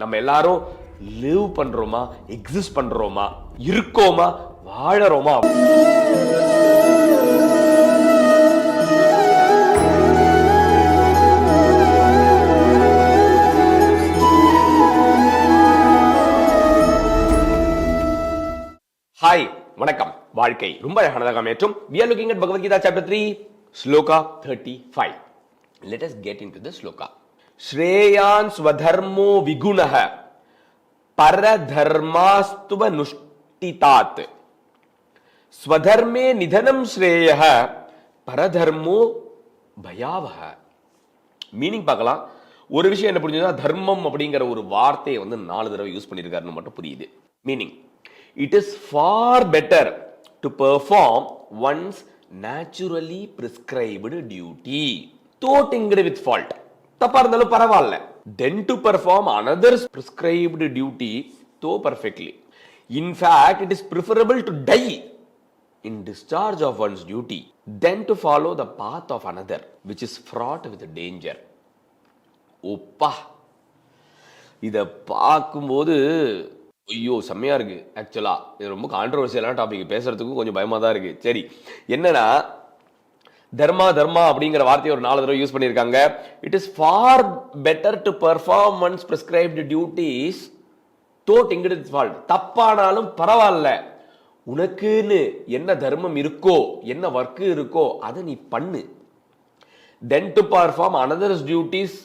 நம்ம எல்லாரும் லிவ் பண்றோமா எக்ஸிஸ்ட் பண்றோமா இருக்கோமா வாழறோமா? ஹாய் வணக்கம். வாழ்க்கை ரொம்ப அழகானதாக அமையற்றும் we are looking at Bhagavad Gita chapter three sloka thirty five let us get into the sloka. Shreyan ஸ்வதர்மோ விகுணக பரதர்மாஸ்துவ நுஷ்டிதாத். ஸ்வதர்மே நிதனம் ஸ்ரேய பரதர்மோ பயாவக மீனிங் பார்க்கலாம். ஒரு விஷயம் என்ன புரிஞ்சுதுன்னா தர்மம் அப்படிங்கிற ஒரு வார்த்தையை வந்து நாலு தடவை யூஸ் பண்ணியிருக்காருன்னு மட்டும் புரியுது. Meaning it is far better to perform one's naturally prescribed duty தோட்டிங்கிறது with fault தப்பா இருந்தாலும் பரவாயில்ல. Then to perform another's prescribed duty though perfectly in fact it is preferable to die in discharge of one's duty then to follow the path of another which is fraught with danger ஒப்பா. இதை பார்க்கும்போது ஐயோ செம்மையா இருக்கு ஆக்சுவலா இது ரொம்ப கான்ட்ரவர்சியலான topic பேசுறதுக்கும் கொஞ்சம் பயமா தான் இருக்கு. சரி என்னன்னா தர்மா தர்மா அப்படிங்கிற வார்த்தையை ஒரு நாலு தடவை யூஸ் பண்ணியிருக்காங்க. It is far better to perform prescribed duties though இங்கிட்டு ஃபால்ட் தப்பானாலும் பரவாயில்ல. உனக்குன்னு என்ன தர்மம் இருக்கோ என்ன ஒர்க்கு இருக்கோ அதை நீ பண்ணு. Then to perform another's duties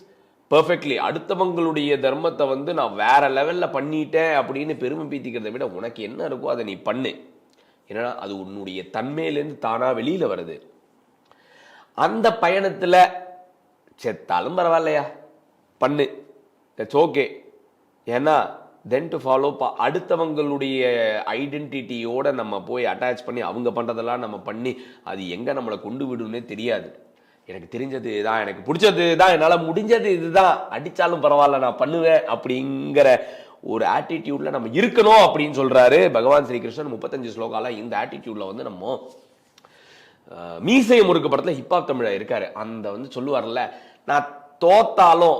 perfectly அடுத்தவங்களுடைய தர்மத்தை வந்து நான் வேற லெவலில் பண்ணிட்டேன் அப்படின்னு பெருமை பீத்திக்கிறதை விட உனக்கு என்ன இருக்கோ அதை நீ பண்ணு. ஏன்னா அது உன்னுடைய தன்மையிலேருந்து தானாக வெளியில் வருது. அந்த பயணத்தில் செத்தாலும் பரவாயில்லையா? பண்ணு. இட்ஸ் ஓகே ஏன்னா தென் டு ஃபாலோ பா அடுத்தவங்களுடைய ஐடென்டிட்டியோட நம்ம போய் அட்டாச் பண்ணி அவங்க பண்ணுறதெல்லாம் நம்ம பண்ணி அது எங்கே நம்மளை கொண்டு விடும்னே தெரியாது. எனக்கு தெரிஞ்சது இதுதான் எனக்கு பிடிச்சது தான் என்னால் முடிஞ்சது இதுதான். அடித்தாலும் பரவாயில்ல நான் பண்ணுவேன் அப்படிங்கிற ஒரு ஆட்டிடியூட்ல நம்ம இருக்கணும் அப்படின்னு சொல்றாரு பகவான் ஸ்ரீகிருஷ்ணன் முப்பத்தஞ்சு ஸ்லோகால இந்த ஆட்டிடியூட்ல வந்து நம்ம அஹ், மீசை முறுக்கு படத்தில் ஹிப்ஹாப் தமிழா இருக்காரு. அந்த வந்து சொல்லுவார்ல நான் தோத்தாலும்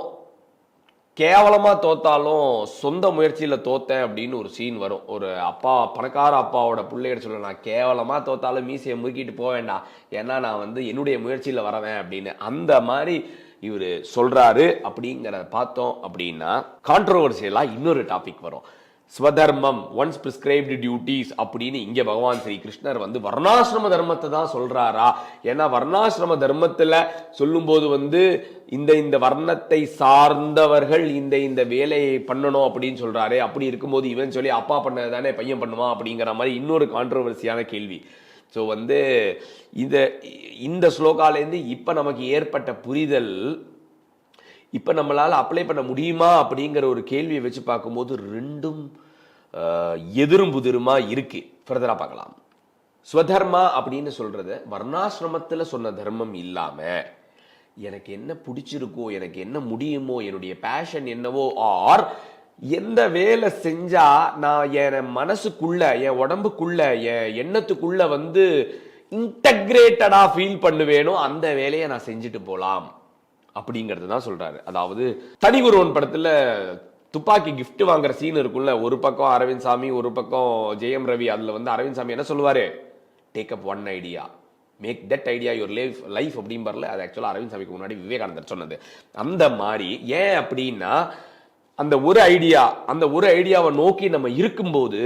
கேவலமாக தோத்தாலும் சொந்த முயற்சியில் தோத்தேன் அப்படின்னு ஒரு சீன் வரும். ஒரு அப்பா பணக்கார அப்பாவோட பிள்ளைகிட்ட சொல்ல நான் கேவலமாக தோத்தாலும் மீசையை முறுக்கிட்டு போக வேண்டாம். ஏன்னா நான் வந்து என்னுடைய முயற்சியில் வரவேன் அப்படின்னு. அந்த மாதிரி இவர் சொல்கிறாரு அப்படிங்கிறத பார்த்தோம் அப்படின்னா கான்ட்ரோவர்சியலா இன்னொரு டாபிக் வரும். ஸ்வதர்மம் ஒன்ஸ் பிரிஸ்கிரைப்டு டியூட்டிஸ் அப்படின்னு இங்கே பகவான் ஸ்ரீ கிருஷ்ணர் வந்து வர்ணாசிரம தர்மத்தை தான் சொல்கிறாரா ஏன்னா வர்ணாசிரம தர்மத்தில் சொல்லும்போது வந்து இந்த இந்த வர்ணத்தை சார்ந்தவர்கள் இந்த இந்த வேலையை பண்ணணும் அப்படின்னு சொல்கிறாரே அப்படி இருக்கும்போது இவன் சொல்லி அப்பா பண்ணது தானே பையன் பண்ணுவான் அப்படிங்கிற மாதிரி இன்னொரு கான்ட்ரவர்சியான கேள்வி. ஸோ வந்து இந்த இந்த ஸ்லோகாலேருந்து இப்போ நமக்கு ஏற்பட்ட புரிதல் இப்போ நம்மளால் அப்ளை பண்ண முடியுமா அப்படிங்கிற ஒரு கேள்வியை வச்சு பார்க்கும்போது ரெண்டும் எதிரும் புதிருமா இருக்கு. ஃபர்தராக பார்க்கலாம். ஸ்வதர்மா அப்படின்னு சொல்றது வர்ணாசிரமத்தில் சொன்ன தர்மம் இல்லாமல் எனக்கு என்ன பிடிச்சிருக்கோ எனக்கு என்ன முடியுமோ என்னுடைய பேஷன் என்னவோ ஆர் எந்த வேலை செஞ்சா நான் என் மனசுக்குள்ள என் உடம்புக்குள்ள என் எண்ணத்துக்குள்ள வந்து இன்டகிரேட்டடா ஃபீல் பண்ணுவேனோ அந்த வேலையை நான் செஞ்சுட்டு போகலாம் அப்படிங்கிறது தான் சொல்றாரு. அதாவது தனி ஒருவன் படத்துல துப்பாக்கி கிஃப்ட் வாங்குற சீன் இருக்கும்ல ஒரு பக்கம் அரவிந்த் சாமி ஒரு பக்கம் ஜெயம் ரவி அதுல வந்து அரவிந்த் சாமி என்ன சொல்லுவாரு? Take up one idea make that idea your life life அப்படிம்பறல அது ஆக்சுவலாக அரவிந்த் சாமிக்கு முன்னாடி விவேகானந்தர் சொன்னது. அந்த மாதிரி ஏன் அப்படின்னா அந்த ஒரு ஐடியா அந்த ஒரு ஐடியாவை நோக்கி நம்ம இருக்கும்போது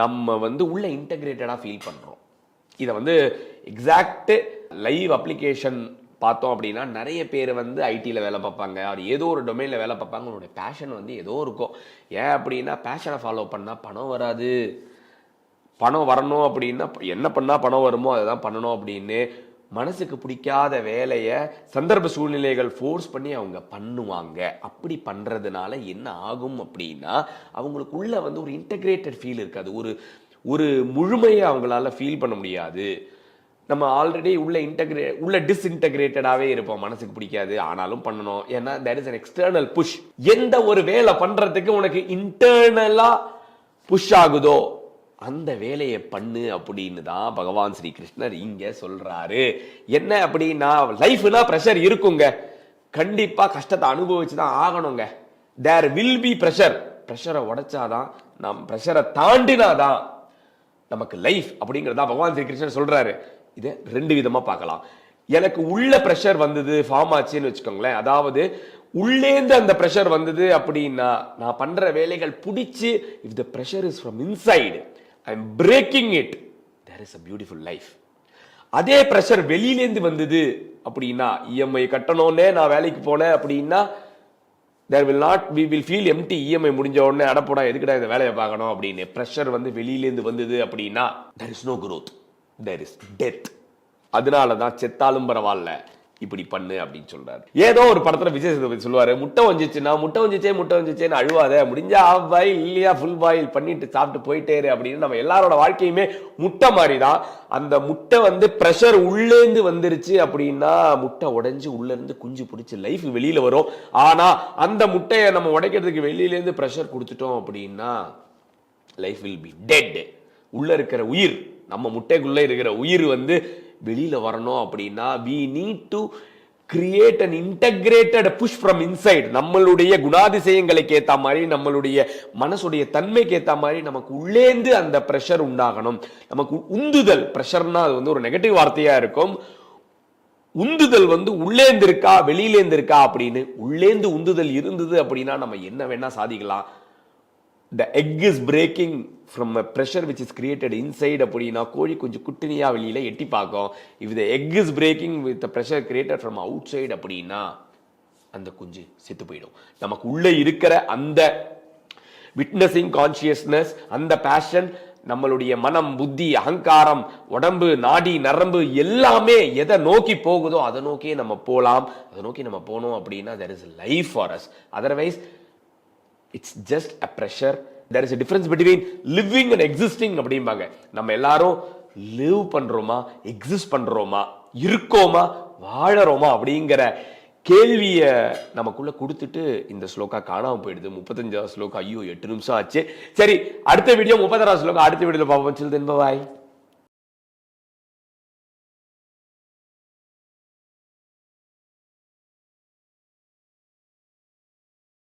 நம்ம வந்து உள்ள இன்டகிரேட்டடாக ஃபீல் பண்ணுறோம் இதை வந்து எக்ஸாக்ட் லைவ் அப்ளிகேஷன் பார்த்தோம் அப்படின்னா நிறைய பேர் வந்து ஐடியில் வேலை பார்ப்பாங்க. அவர் ஏதோ ஒரு டொமைனில் வேலை பார்ப்பாங்க. உங்களுடைய பேஷன் வந்து ஏதோ இருக்கும். ஏன் அப்படின்னா பேஷனை ஃபாலோ பண்ணால் பணம் வராது. பணம் வரணும் அப்படின்னா என்ன பண்ணால் பணம் வருமோ அதை தான் பண்ணணும் அப்படின்னு மனசுக்கு பிடிக்காத வேலையை சந்தர்ப்ப சூழ்நிலைகள் ஃபோர்ஸ் பண்ணி அவங்க பண்ணுவாங்க. அப்படி பண்ணுறதுனால என்ன ஆகும் அப்படின்னா அவங்களுக்குள்ள வந்து ஒரு இன்டகிரேட்டட் ஃபீல் இருக்காது. ஒரு ஒரு முழுமையை அவங்களால ஃபீல் பண்ண முடியாது. நம்ம ஆல்ரெடி உள்ள இன்டகிரே உள்ள டிஸ்இன்டகிரேட்டடாகவே இருப்போம். மனசுக்கு பிடிக்காது. ஆனாலும் பண்ணணும். ஏன்னா there is an external push எந்த ஒரு வேலை பண்ணுறதுக்கு உனக்கு இன்டர்னலாக புஷ் ஆகுதோ அந்த வேலையை பண்ணு அப்படின்னு தான் பகவான் ஸ்ரீ கிருஷ்ணர் இங்கே சொல்கிறாரு என்ன அப்படின்னா லைஃப்னா ப்ரெஷர் இருக்குங்க. கண்டிப்பாக கஷ்டத்தை அனுபவிச்சு தான் ஆகணுங்க. தேர் வில் பி ப்ரெஷர் ப்ரெஷரை உடைச்சாதான் நம் ப்ரெஷரை தாண்டினாதான் நமக்கு லைஃப் அப்படிங்கிறதா பகவான் ஸ்ரீ கிருஷ்ணன் சொல்றாரு. இதை ரெண்டு விதமாக பார்க்கலாம். எனக்கு உள்ள ப்ரெஷர் வந்தது ஃபார்ம் ஆச்சுன்னு வச்சுக்கோங்களேன். அதாவது உள்ளேந்து அந்த ப்ரெஷர் வந்தது அப்படின்னா நான் பண்ணுற வேலைகள் பிடிச்சி if the pressure is from inside I am breaking it there is a beautiful life அதே ப்ரெஷர் வெளியிலேருந்து வந்தது அப்படின்னா இஎம்ஐ கட்டணும்னே நான் வேலைக்கு போனேன் அப்படின்னா there will not we will feel empty EMI முடிஞ்ச உடனே அடப்போடா எதுக்குடா இந்த வேலையை பார்க்கணும் அப்படின்னு ப்ரெஷர் வந்து வெளியிலேருந்து வந்தது அப்படின்னா there is no growth there is death அதனால தான் செத்தாலும் பரவாயில்ல. இப்படி பண்ணு அப்படின்னு சொல்றாரு. ஏதோ ஒரு படத்துல விஜய் சேதுபதி சொல்லுவாரு முட்டை வந்துச்சுன்னா முட்டை வந்துச்சே முட்டை வந்துச்சேன்னு அழுவாத. முடிஞ்சா ஆஃப் பாயில் இல்லையா ஃபுல் பாயில் பண்ணிட்டு சாப்பிட்டு போயிட்டேரு அப்படின்னு நம்ம எல்லாரோட வாழ்க்கையுமே முட்டை மாதிரி தான் அந்த முட்டை வந்து ப்ரெஷர் உள்ளேந்து வந்துருச்சு அப்படின்னா முட்டை உடைஞ்சு உள்ளேருந்து குஞ்சு பிடிச்சி லைஃப் வெளியில வரும். ஆனா அந்த முட்டையை நம்ம உடைக்கிறதுக்கு வெளியிலேருந்து ப்ரெஷர் கொடுத்துட்டோம் அப்படின்னா லைஃப் வில் பி டெட் உள்ள இருக்கிற உயிர் நம்ம முட்டைக்குள்ளே இருக்கிற உயிர் வந்து வெளியில் வரணும் அப்படின்னா we need to create and integrated push from inside நம்மளுடைய குணாதிசயங்களுக்கு ஏற்ற மாதிரி நம்மளுடைய மனசுடைய தன்மைக்கு ஏற்ற மாதிரி நமக்கு உள்ளேந்து அந்த ப்ரெஷர் உண்டாகணும். நமக்கு உந்துதல் ப்ரெஷர்னா அது வந்து ஒரு நெகட்டிவ் வார்த்தையாக இருக்கும். உந்துதல் வந்து உள்ளேந்து இருக்கா வெளியிலேந்து இருக்கா அப்படின்னு உள்ளேந்து உந்துதல் இருந்தது அப்படின்னா நம்ம என்ன வேணா சாதிக்கலாம். The egg is breaking from a pressure which is created inside அப்படின்னா கோழி கொஞ்சம் குட்டினியாக வெளியில எட்டி பார்க்கும். If the egg is breaking with pressure created from outside அப்படின்னா அந்த குஞ்சு செத்து போயிடும். நமக்கு உள்ளே இருக்கிற அந்த விட்னஸிங் கான்சியஸ்னஸ் அந்த பேஷன் நம்மளுடைய மனம் புத்தி அகங்காரம் உடம்பு நாடி நரம்பு எல்லாமே எதை நோக்கி போகுதோ அதை நோக்கியே நம்ம போகலாம் அதை நோக்கி நம்ம போனோம் அப்படின்னா there is life for us otherwise it's just a pressure there is difference between living and existing அப்படிம்பாங்க. நம்ம எல்லாரும் லிவ் பண்றோமா எக்ஸிஸ்ட் பண்றோமா இருக்கோமா வாழறோமா அப்படிங்கிற கேள்வியை நமக்குள்ள கொடுத்துட்டு இந்த ஸ்லோகா காணாம போயிடுது. முப்பத்தஞ்சாவது ஸ்லோகா ஐயோ எட்டு நிமிஷம் ஆச்சு. சரி அடுத்த வீடியோ முப்பத்தாறாவது ஸ்லோகா அடுத்த வீடியோ பார்ப்போம். சில்தன் பாய்